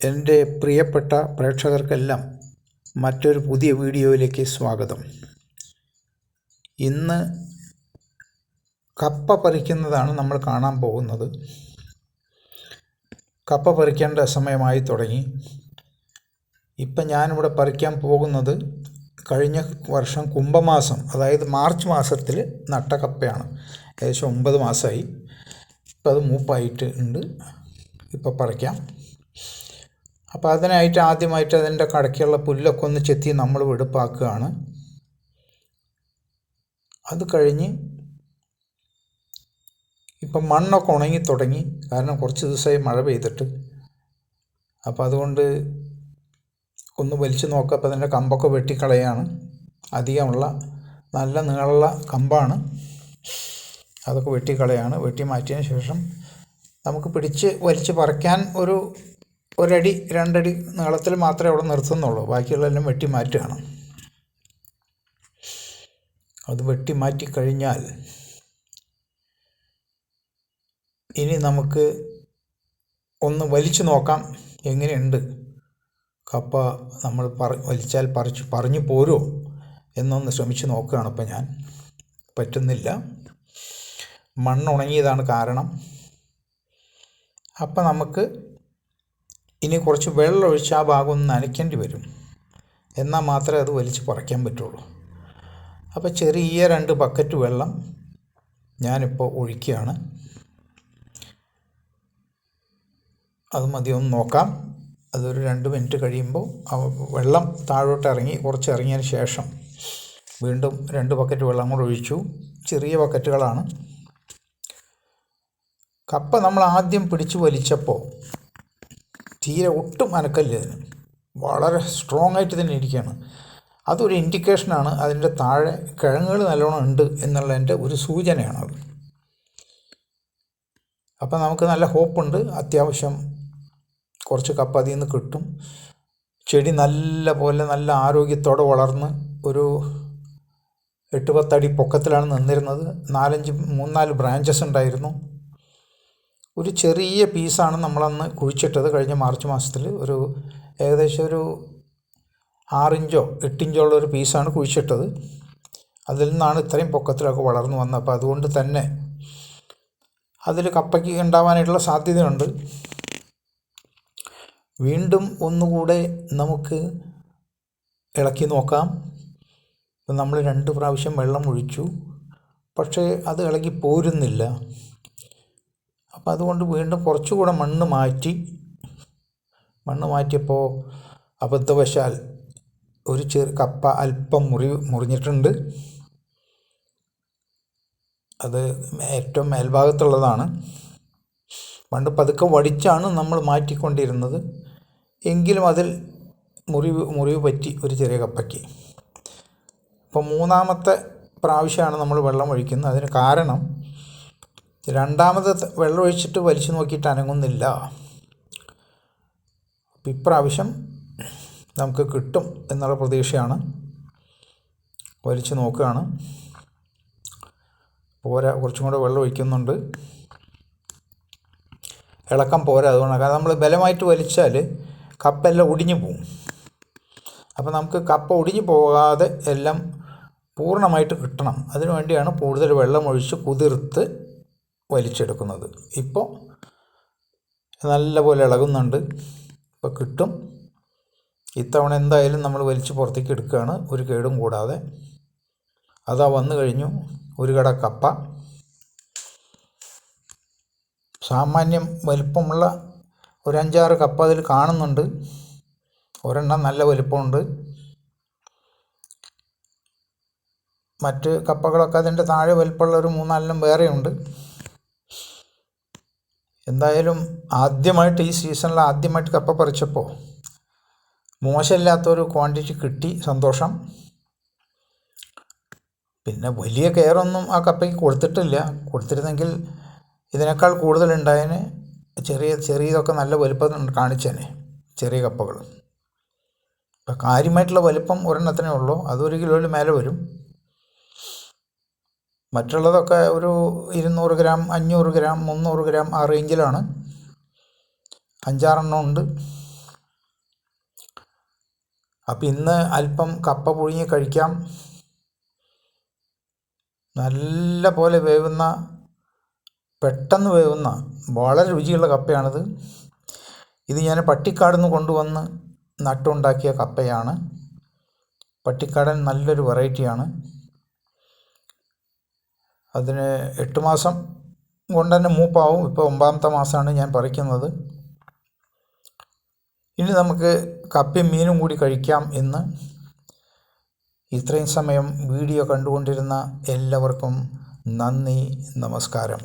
എന്റെ പ്രിയപ്പെട്ട പ്രേക്ഷകർക്കെല്ലാം മറ്റൊരു പുതിയ വീഡിയോയിലേക്ക് സ്വാഗതം. ഇന്ന് കപ്പ പറിക്കുന്നതാണ് നമ്മൾ കാണാൻ പോകുന്നത്. കപ്പ പറിക്കേണ്ട സമയമായി തുടങ്ങി. ഇപ്പം ഞാനിവിടെ പറിക്കാൻ പോകുന്നത് കഴിഞ്ഞ വർഷം കുംഭമാസം അതായത് മാർച്ച് മാസത്തിൽ നട്ട കപ്പയാണ്. ഏകദേശം ഒമ്പത് മാസമായി ഇപ്പം അത് മൂപ്പായിട്ട് ഉണ്ട്. ഇപ്പോൾ പറിക്കാം. അപ്പോൾ അതിനായിട്ട് ആദ്യമായിട്ട് അതിന്റെ കടയ്ക്കുള്ള പുല്ലൊക്കെ ഒന്ന് ചെത്തി നമ്മൾ വെടുപ്പാക്കുകയാണ്. അത് കഴിഞ്ഞ് ഇപ്പം മണ്ണൊക്കെ ഉണങ്ങി തുടങ്ങി. കാരണം കുറച്ച് ദിവസമായി മഴ പെയ്തിട്ട്. അപ്പോൾ അതുകൊണ്ട് ഒന്ന് വലിച്ചു നോക്കുക അപ്പോൾ അതിന്റെ കമ്പൊക്കെ വെട്ടിക്കളയാണ്. അധികമുള്ള നല്ല നീളമുള്ള കമ്പാണ്. അതൊക്കെ വെട്ടിക്കളയാണ്. വെട്ടി മാറ്റിയതിന് ശേഷം നമുക്ക് പിടിച്ച് വലിച്ച് പറിക്കാൻ ഒരു ഒരടി രണ്ടടി നീളത്തിൽ മാത്രമേ അവിടെ നിർത്തുന്നുള്ളൂ. ബാക്കിയുള്ളതെല്ലാം വെട്ടി മാറ്റുകയാണ്. അത് വെട്ടി മാറ്റി കഴിഞ്ഞാൽ ഇനി നമുക്ക് ഒന്ന് വലിച്ചു നോക്കാം എങ്ങനെയുണ്ട്. കപ്പ നമ്മൾ പറ വലിച്ചാൽ പറിച്ച് പറഞ്ഞു പോരുമോ എന്നൊന്ന് ശ്രമിച്ച് നോക്കുകയാണ് ഇപ്പം ഞാൻ. പറ്റുന്നില്ല. മണ്ണുണങ്ങിയതാണ് കാരണം. അപ്പം നമുക്ക് ഇനി കുറച്ച് വെള്ളം ഒഴിച്ച് ആ ഭാഗം ഒന്ന് നനയ്ക്കേണ്ടി വരും. എന്നാൽ മാത്രമേ അത് വലിച്ച് പറിക്കാൻ പറ്റുള്ളൂ. അപ്പോൾ ചെറിയ രണ്ട് ബക്കറ്റ് വെള്ളം ഞാനിപ്പോൾ ഒഴിക്കുകയാണ്. അത് മതി ഒന്ന് നോക്കാം. അതൊരു രണ്ട് മിനിറ്റ് കഴിയുമ്പോൾ വെള്ളം താഴോട്ട് ഇറങ്ങി കുറച്ച് ഇറങ്ങിയതിന് ശേഷം വീണ്ടും രണ്ട് ബക്കറ്റ് വെള്ളം കൂടെ ഒഴിച്ചു. ചെറിയ ബക്കറ്റുകളാണ്. കപ്പ നമ്മൾ ആദ്യം പിടിച്ച് വലിച്ചപ്പോൾ തീരെ ഒട്ടും അനക്കല്ല ഇതിന് വളരെ സ്ട്രോങ് ആയിട്ട് തന്നെ ഇരിക്കുകയാണ്. അതൊരു ഇൻഡിക്കേഷനാണ് അതിന്റെ താഴെ കിഴങ്ങുകൾ നല്ലോണം ഉണ്ട് എന്നുള്ളതിന്റെ ഒരു സൂചനയാണ് അത്. അപ്പം നമുക്ക് നല്ല ഹോപ്പുണ്ട് അത്യാവശ്യം കുറച്ച് കപ്പ അതിൽ നിന്ന് കിട്ടും. ചെടി നല്ല പോലെ നല്ല ആരോഗ്യത്തോടെ വളർന്ന് ഒരു എട്ട് പത്തടി പൊക്കത്തിലാണ് നിന്നിരുന്നത്. നാലഞ്ച് മൂന്നാൽ ബ്രാഞ്ചസ് ഉണ്ടായിരുന്നു. ഒരു ചെറിയ പീസാണ് നമ്മളന്ന് കുഴിച്ചിട്ടത് കഴിഞ്ഞ മാർച്ച് മാസത്തിൽ ഒരു ഏകദേശം ഒരു ആറിഞ്ചോ എട്ടിഞ്ചോ ഉള്ള ഒരു പീസാണ് കുഴിച്ചിട്ടത്. അതിൽ നിന്നാണ് ഇത്രയും പൊക്കത്തിലൊക്കെ വളർന്നു വന്നത്. അപ്പോൾ അതുകൊണ്ട് തന്നെ അതിൽ കപ്പയ്ക്ക് ഉണ്ടാവാനായിട്ടുള്ള സാധ്യതയുണ്ട്. വീണ്ടും ഒന്നുകൂടെ നമുക്ക് ഇളക്കി നോക്കാം. നമ്മൾ രണ്ട് പ്രാവശ്യം വെള്ളം ഒഴിച്ചു. പക്ഷേ അത് ഇളകി പോരുന്നില്ല. അപ്പം അതുകൊണ്ട് വീണ്ടും കുറച്ചുകൂടെ മണ്ണ് മാറ്റി മണ്ണ് മാറ്റിയപ്പോൾ അബദ്ധവശാൽ ഒരു ചെറു കപ്പ അല്പം മുറി മുറിഞ്ഞിട്ടുണ്ട്. അത് ഏറ്റവും മേൽഭാഗത്തുള്ളതാണ്. പണ്ട് പതുക്കെ വടിച്ചാണ് നമ്മൾ മാറ്റിക്കൊണ്ടിരുന്നത്. എങ്കിലും അതിൽ മുറിവ് മുറിവ് പറ്റി ഒരു ചെറിയ കപ്പയ്ക്ക്. അപ്പോൾ മൂന്നാമത്തെ പ്രാവശ്യമാണ് നമ്മൾ വെള്ളം ഒഴിക്കുന്നത്. അതിന് കാരണം രണ്ടാമത് വെള്ളമൊഴിച്ചിട്ട് വലിച്ചു നോക്കിയിട്ട് അനങ്ങുന്നില്ല. അപ്പം ഇപ്രാവശ്യം നമുക്ക് കിട്ടും എന്നുള്ള പ്രതീക്ഷയാണ്. വലിച്ചു നോക്കുകയാണ്. പോരാ കുറച്ചും കൂടെ വെള്ളം ഒഴിക്കുന്നുണ്ട്. ഇളക്കം പോരാ അതുകൊണ്ട് കാരണം നമ്മൾ ബലമായിട്ട് വലിച്ചാൽ കപ്പെല്ലാം ഒടിഞ്ഞു പോകും അപ്പോൾ നമുക്ക് കപ്പ ഒടിഞ്ഞു പോകാതെ എല്ലാം പൂർണമായിട്ട് കിട്ടണം. അതിനു വേണ്ടിയാണ് കൂടുതൽ വെള്ളം ഒഴിച്ച് കുതിർത്ത് വലിച്ചെടുക്കുന്നത്. ഇപ്പോൾ നല്ലപോലെ ഇളകുന്നുണ്ട്. ഇപ്പോൾ കിട്ടും. ഇത്തവണ എന്തായാലും നമ്മൾ വലിച്ച് പുറത്തേക്ക് എടുക്കുകയാണ്. ഒരു കേടും കൂടാതെ. അതാ വന്നു കഴിഞ്ഞു ഒരു കട കപ്പ. സാമാന്യം വലിപ്പമുള്ള ഒരു അഞ്ചാറ് കപ്പ അതിൽ കാണുന്നുണ്ട്. ഒരെണ്ണം നല്ല വലിപ്പമുണ്ട്. മറ്റ് കപ്പകളൊക്കെ അതിന്റെ താഴെ വലിപ്പമുള്ള ഒരു മൂന്നാലെണ്ണം വേറെയുണ്ട്. എന്തായാലും ആദ്യമായിട്ട് ഈ സീസണിൽ ആദ്യമായിട്ട് കപ്പ പറിച്ചപ്പോൾ മോശമില്ലാത്തൊരു ക്വാണ്ടിറ്റി കിട്ടി സന്തോഷം. പിന്നെ വലിയ കെയറൊന്നും ആ കപ്പയ്ക്ക് കൊടുത്തിട്ടില്ല. കൊടുത്തിരുന്നെങ്കിൽ ഇതിനേക്കാൾ കൂടുതലുണ്ടായതിന് ചെറിയ ചെറിയതൊക്കെ നല്ല വലുപ്പം കാണിച്ചേനെ ചെറിയ കപ്പകൾ ഇപ്പം കാര്യമായിട്ടുള്ള വലുപ്പം ഒരെണ്ണത്തിനേ ഉള്ളൂ. അതൊരു കിലോയിൽ മേലെ വരും. മറ്റുള്ളതൊക്കെ ഒരു ഇരുന്നൂറ് ഗ്രാം അഞ്ഞൂറ് ഗ്രാം മുന്നൂറ് ഗ്രാം ആ റേഞ്ചിലാണ്. അഞ്ചാറെണ്ണം ഉണ്ട്. അപ്പം ഇന്ന് അല്പം കപ്പ പുഴുങ്ങി കഴിക്കാം. നല്ല പോലെ വേവുന്ന പെട്ടെന്ന് വേവുന്ന വളരെ രുചിയുള്ള കപ്പയാണിത്. ഇത് ഞാൻ പട്ടിക്കാട് നിന്ന് കൊണ്ടുവന്ന് നട്ടുണ്ടാക്കിയ കപ്പയാണ്. പട്ടിക്കാടൻ നല്ലൊരു വെറൈറ്റിയാണ്. അതിന് എട്ട് മാസം കൊണ്ട് തന്നെ മൂപ്പാവും. ഇപ്പോൾ ഒമ്പാമത്തെ മാസമാണ് ഞാൻ പറിക്കുന്നത്. ഇനി നമുക്ക് കപ്പയും മീനും കൂടി കഴിക്കാം എന്ന്. ഇത്രയും സമയം വീഡിയോ കണ്ടുകൊണ്ടിരുന്ന എല്ലാവർക്കും നന്ദി നമസ്കാരം.